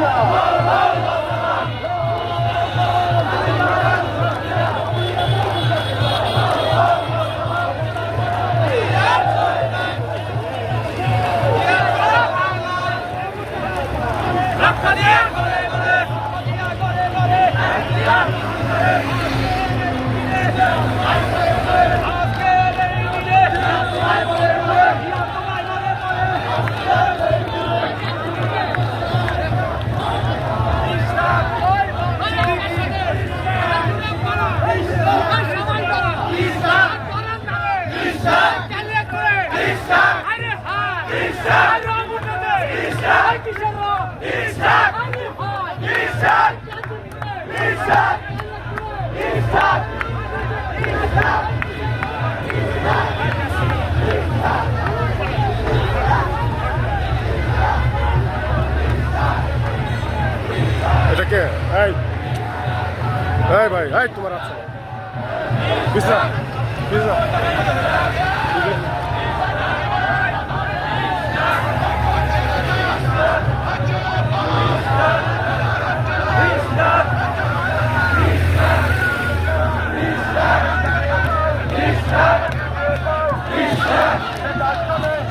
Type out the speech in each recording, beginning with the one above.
Yeah. এটা কে এই। এই ভাই এই তোমার আছে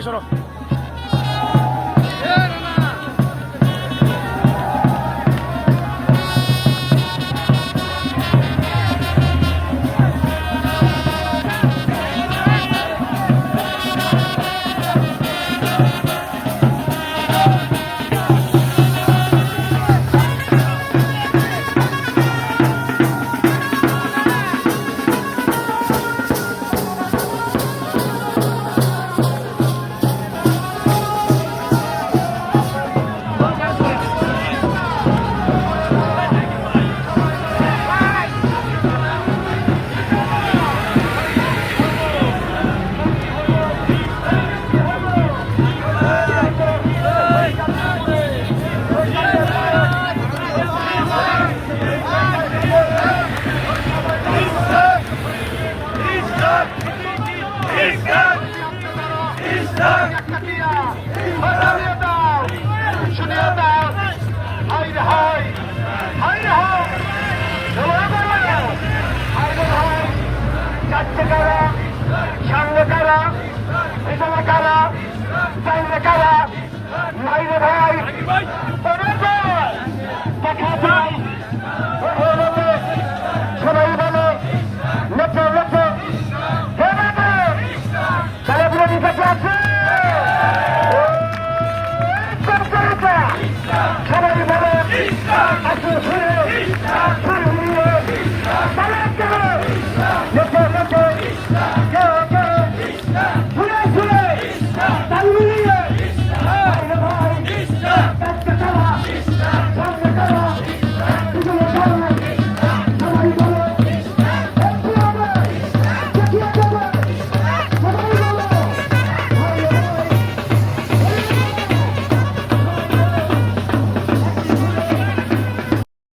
এই শোনো Hallelujah!